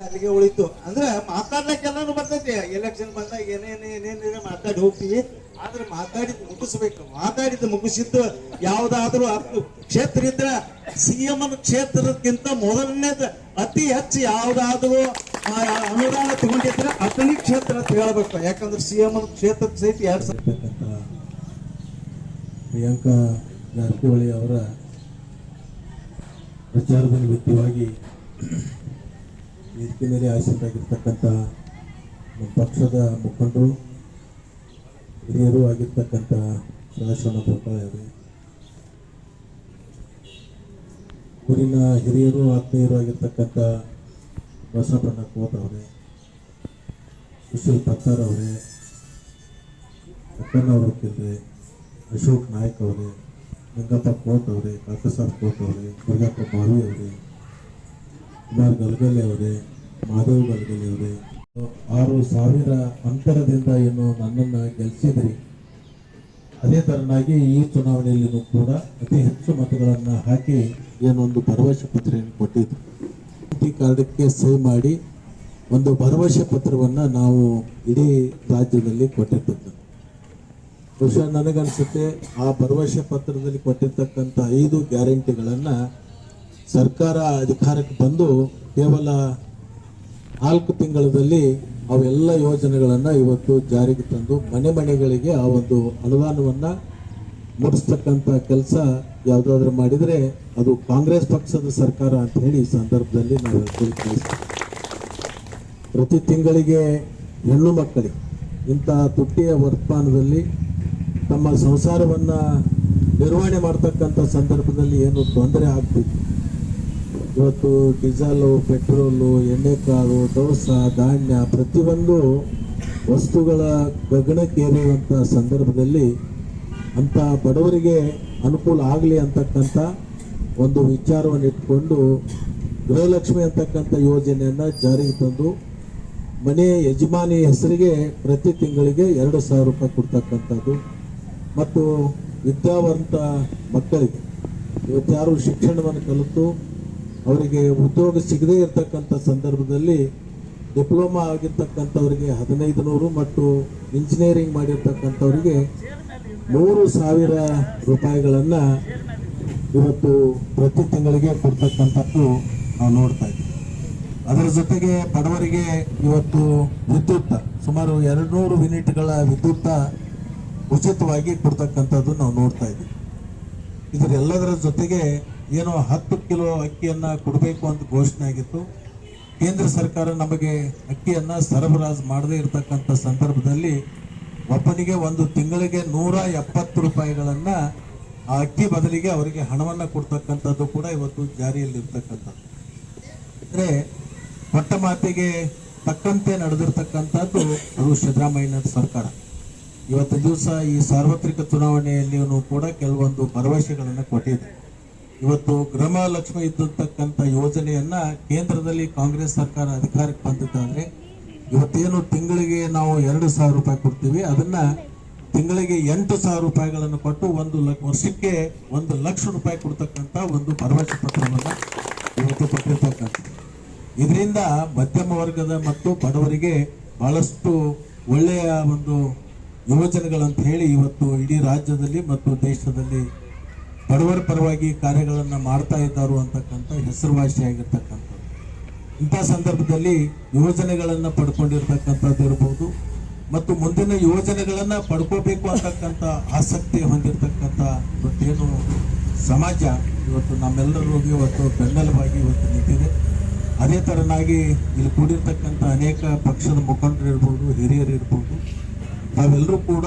ಅಲ್ಲಿಗೆ ಉಳಿತು. ಅಂದ್ರೆ ಮಾತಾಡ್ಲಿಕ್ಕೆಲ್ಲಾನು ಬರ್ತೈತಿ. ಎಲೆಕ್ಷನ್ ಬಂದಾಗ ಏನೇನ್ ಏನೇನೇನು ಮಾತಾಡಿ ಹೋಗ್ತೀವಿ. ಆದ್ರೆ ಮಾತಾಡಿದ್ ಮುಗಿಸ್ಬೇಕು. ಮಾತಾಡಿದ್ ಮುಗಿಸಿದ್ದು ಯಾವ್ದಾದ್ರು ಹತ್ತು ಕ್ಷೇತ್ರ ಇದ್ರೆ ಸಿಎಂ ಕ್ಷೇತ್ರಕ್ಕಿಂತ ಮೊದಲನೇದ ಅತಿ ಹೆಚ್ಚು ಯಾವ್ದಾದ್ರು ಅನುದಾನ ತಗೊಂಡಿದ್ರೆ ಅತನಿ ಕ್ಷೇತ್ರ ಅಂತ ಹೇಳ್ಬೇಕು. ಯಾಕಂದ್ರೆ ಸಿಎಂ ಕ್ಷೇತ್ರ ಸಹಿತ ಸಾವಿರ ಇರ್ತಕ್ಕಂಥ ಪ್ರಿಯಾಂಕಾ ಜಾರಕಿಹೊಳಿ ಅವರ ಪ್ರಚಾರದ ನಿಮಿತ್ತವಾಗಿ ವೇದಿಕೆ ಮೇಲೆ ಆಸೀನರಾಗಿರ್ತಕ್ಕಂಥ ನಮ್ಮ ಪಕ್ಷದ ಮುಖಂಡರು, ಹಿರಿಯರು ಆಗಿರ್ತಕ್ಕಂಥ ಸದಾಶಿವನ ಪ್ರಕಾರ ಊರಿನ ಹಿರಿಯರು, ಆತ್ಮೀಯರು ಆಗಿರ್ತಕ್ಕಂಥ ಬಸವಣ್ಣ ಕೋಟ್ ಅವರೇ, ಸುಶೀಲ್ ಪತ್ತಾರ್ ಅವರೇ, ಅಕ್ಕನವರು ಅಶೋಕ್ ನಾಯಕ್ ಅವರೇ ನಿಂಗಪ್ಪ ಕೋಟ್ ಅವರೇ ಕಾಕಸಾಬ್ ಕೋಟ್ ಅವರೇ, ದುರ್ಗಪ್ಪ ಮಾವಿ ಅವರೇ, ಕುಮಾರ್ ಗಲ್ಗಲಿ ಅವರೇ, ಮಾಧವ್ ಗಲ್ಗಲಿ ಅವರೇ. ಆರು ಸಾವಿರ ಅಂತರದಿಂದ ಏನು ನನ್ನನ್ನು ಗೆಲ್ಲಿಸಿದ್ರಿ ಅದೇ ತರನಾಗಿ ಈ ಚುನಾವಣೆಯಲ್ಲಿನೂ ಕೂಡ ಅತಿ ಹೆಚ್ಚು ಮತಗಳನ್ನು ಹಾಕಿ ಏನೊಂದು ಭರವಸೆ ಪತ್ರೆಯನ್ನು ಕೊಟ್ಟಿದ್ರು. ಈ ಕಾರ್ಡಕ್ಕೆ ಸೇವ್ ಮಾಡಿ ಒಂದು ಭರವಸೆ ಪತ್ರವನ್ನು ನಾವು ಇಡೀ ರಾಜ್ಯದಲ್ಲಿ ಕೊಟ್ಟಿರ್ತಕ್ಕಂಥ ಬಹುಶಃ ನನಗನ್ಸುತ್ತೆ, ಆ ಭರವಸೆ ಪತ್ರದಲ್ಲಿ ಕೊಟ್ಟಿರ್ತಕ್ಕಂಥ ಐದು ಗ್ಯಾರಂಟಿಗಳನ್ನು ಸರ್ಕಾರ ಅಧಿಕಾರಕ್ಕೆ ಬಂದು ಕೇವಲ ನಾಲ್ಕು ತಿಂಗಳಲ್ಲಿ ಅವೆಲ್ಲ ಯೋಜನೆಗಳನ್ನು ಇವತ್ತು ಜಾರಿಗೆ ತಂದು ಮನೆ ಮನೆಗಳಿಗೆ ಆ ಒಂದು ಅನುದಾನವನ್ನು ಮುಟ್ಟಿಸ್ತಕ್ಕಂಥ ಕೆಲಸ ಯಾವುದಾದ್ರೂ ಮಾಡಿದರೆ ಅದು ಕಾಂಗ್ರೆಸ್ ಪಕ್ಷದ ಸರ್ಕಾರ ಅಂತ ಹೇಳಿ ಈ ಸಂದರ್ಭದಲ್ಲಿ ನಾವು ಹೇಳ್ಕೊಳ್ಳಿ ಪ್ರತಿ ತಿಂಗಳಿಗೆ ಹೆಣ್ಣು ಮಕ್ಕಳಿಗೆ ಇಂಥ ತುಟ್ಟಿಯ ವರ್ತಮಾನದಲ್ಲಿ ತಮ್ಮ ಸಂಸಾರವನ್ನು ನಿರ್ವಹಣೆ ಮಾಡ್ತಕ್ಕಂಥ ಸಂದರ್ಭದಲ್ಲಿ ಏನು ತೊಂದರೆ ಆಗ್ತಿತ್ತು. ಇವತ್ತು ಡೀಸೆಲು, ಪೆಟ್ರೋಲು ಎಣ್ಣೆಕಾಳು ದವಸ ಧಾನ್ಯ ಪ್ರತಿಯೊಂದು ವಸ್ತುಗಳ ಗಗನಕ್ಕೇರುವಂಥ ಸಂದರ್ಭದಲ್ಲಿ ಅಂಥ ಬಡವರಿಗೆ ಅನುಕೂಲ ಆಗಲಿ ಅಂತಕ್ಕಂಥ ಒಂದು ವಿಚಾರವನ್ನು ಇಟ್ಕೊಂಡು ಗೃಹಲಕ್ಷ್ಮಿ ಅಂತಕ್ಕಂಥ ಯೋಜನೆಯನ್ನು ಜಾರಿಗೆ ತಂದು ಮನೆ ಯಜಮಾನಿ ಹೆಸರಿಗೆ ಪ್ರತಿ ತಿಂಗಳಿಗೆ ಎರಡು ಸಾವಿರ ರೂಪಾಯಿ ಕೊಡ್ತಕ್ಕಂಥದ್ದು. ಮತ್ತು ವಿದ್ಯಾವಂತ ಮಕ್ಕಳಿಗೆ ಇವತ್ತು ಯಾರು ಶಿಕ್ಷಣವನ್ನು ಕಲಿತು ಅವರಿಗೆ ಉದ್ಯೋಗ ಸಿಗದೇ ಇರತಕ್ಕಂಥ ಸಂದರ್ಭದಲ್ಲಿ ಡಿಪ್ಲೊಮಾ ಆಗಿರ್ತಕ್ಕಂಥವರಿಗೆ ಹದಿನೈದು ನೂರು ಮತ್ತು ಇಂಜಿನಿಯರಿಂಗ್ ಮಾಡಿರ್ತಕ್ಕಂಥವರಿಗೆ ಮೂರು ಸಾವಿರ ರೂಪಾಯಿಗಳನ್ನು ಇವತ್ತು ಪ್ರತಿ ತಿಂಗಳಿಗೆ ಕೊಡ್ತಕ್ಕಂಥದ್ದು ನಾವು ನೋಡ್ತಾ ಇದ್ದೀವಿ. ಅದರ ಜೊತೆಗೆ ಬಡವರಿಗೆ ಇವತ್ತು ವಿದ್ಯುತ್, ಸುಮಾರು ಎರಡು ನೂರು ಯೂನಿಟ್ಗಳ ವಿದ್ಯುತ್ ಉಚಿತವಾಗಿ ಕೊಡ್ತಕ್ಕಂಥದ್ದು ನಾವು ನೋಡ್ತಾ ಇದ್ದೀವಿ. ಇದರೆಲ್ಲದರ ಜೊತೆಗೆ ಏನೋ ಹತ್ತು ಕಿಲೋ ಅಕ್ಕಿಯನ್ನು ಕೊಡಬೇಕು ಅಂತ ಘೋಷಣೆ ಆಗಿತ್ತು. ಕೇಂದ್ರ ಸರ್ಕಾರ ನಮಗೆ ಅಕ್ಕಿಯನ್ನು ಸರಬರಾಜು ಮಾಡದೇ ಇರತಕ್ಕಂಥ ಸಂದರ್ಭದಲ್ಲಿ ಒಬ್ಬನಿಗೆ ಒಂದು ತಿಂಗಳಿಗೆ ನೂರ ಎಪ್ಪತ್ತು ರೂಪಾಯಿಗಳನ್ನು ಆ ಅಕ್ಕಿ ಬದಲಿಗೆ ಅವರಿಗೆ ಹಣವನ್ನು ಕೊಡ್ತಕ್ಕಂಥದ್ದು ಕೂಡ ಇವತ್ತು ಜಾರಿಯಲ್ಲಿ ಇರ್ತಕ್ಕಂಥದ್ದು. ಅಂದ್ರೆ ಕೊಟ್ಟ ಮಾತಿಗೆ ತಕ್ಕಂತೆ ನಡೆದಿರ್ತಕ್ಕಂಥದ್ದು ಅದು ಸಿದ್ದರಾಮಯ್ಯನ ಸರ್ಕಾರ. ಇವತ್ತು ದಿವಸ ಈ ಸಾರ್ವತ್ರಿಕ ಚುನಾವಣೆಯಲ್ಲಿಯೂ ಕೂಡ ಕೆಲವೊಂದು ಭರವಸೆಗಳನ್ನು ಕೊಟ್ಟಿದೆ ಇವತ್ತು ಗೃಹ ಲಕ್ಷ್ಮಿ ಇದ್ದಿರ್ತಕ್ಕಂಥ ಯೋಜನೆಯನ್ನ ಕೇಂದ್ರದಲ್ಲಿ ಕಾಂಗ್ರೆಸ್ ಸರ್ಕಾರ ಅಧಿಕಾರಕ್ಕೆ ಬಂದಿದ್ದಾದ್ರೆ ಇವತ್ತೇನು ತಿಂಗಳಿಗೆ ನಾವು ಎರಡು ಸಾವಿರ ರೂಪಾಯಿ ಕೊಡ್ತೀವಿ, ಅದನ್ನ ತಿಂಗಳಿಗೆ ಎಂಟು ಸಾವಿರ ರೂಪಾಯಿಗಳನ್ನು ಕೊಟ್ಟು ಒಂದು ವರ್ಷಕ್ಕೆ ಒಂದು ಲಕ್ಷ ರೂಪಾಯಿ ಕೊಡ್ತಕ್ಕಂಥ ಒಂದು ಭರವಸೆ ಪತ್ರವನ್ನು ಇವತ್ತು ಕೊಟ್ಟಿರ್ತಕ್ಕಂಥ ಇದರಿಂದ ಮಧ್ಯಮ ವರ್ಗದ ಮತ್ತು ಬಡವರಿಗೆ ಬಹಳಷ್ಟು ಒಳ್ಳೆಯ ಒಂದು ಯೋಜನೆಗಳಂತ ಹೇಳಿ ಇವತ್ತು ಇಡೀ ರಾಜ್ಯದಲ್ಲಿ ಮತ್ತು ದೇಶದಲ್ಲಿ ಬಡವರ ಪರವಾಗಿ ಕಾರ್ಯಗಳನ್ನು ಮಾಡ್ತಾ ಇದ್ದಾರು ಅಂತಕ್ಕಂಥ ಹೆಸರುವಾಸಿಯಾಗಿರ್ತಕ್ಕಂಥ ಇಂಥ ಸಂದರ್ಭದಲ್ಲಿ ಯೋಜನೆಗಳನ್ನು ಪಡ್ಕೊಂಡಿರ್ತಕ್ಕಂಥದ್ದು ಇರ್ಬೋದು ಮತ್ತು ಮುಂದಿನ ಯೋಜನೆಗಳನ್ನು ಪಡ್ಕೋಬೇಕು ಅಂತಕ್ಕಂಥ ಆಸಕ್ತಿ ಹೊಂದಿರತಕ್ಕಂಥ ಇವತ್ತೇನು ಸಮಾಜ ಇವತ್ತು ನಮ್ಮೆಲ್ಲರಿಗೂ ಇವತ್ತು ಬೆನ್ನೆಲುಬಾಗಿ ಇವತ್ತು ನಿಂತಿದೆ. ಅದೇ ತರನಾಗಿ ಇಲ್ಲಿ ಕೂಡಿರ್ತಕ್ಕಂಥ ಅನೇಕ ಪಕ್ಷದ ಮುಖಂಡರು ಇರ್ಬೋದು ತಾವೆಲ್ಲರೂ ಕೂಡ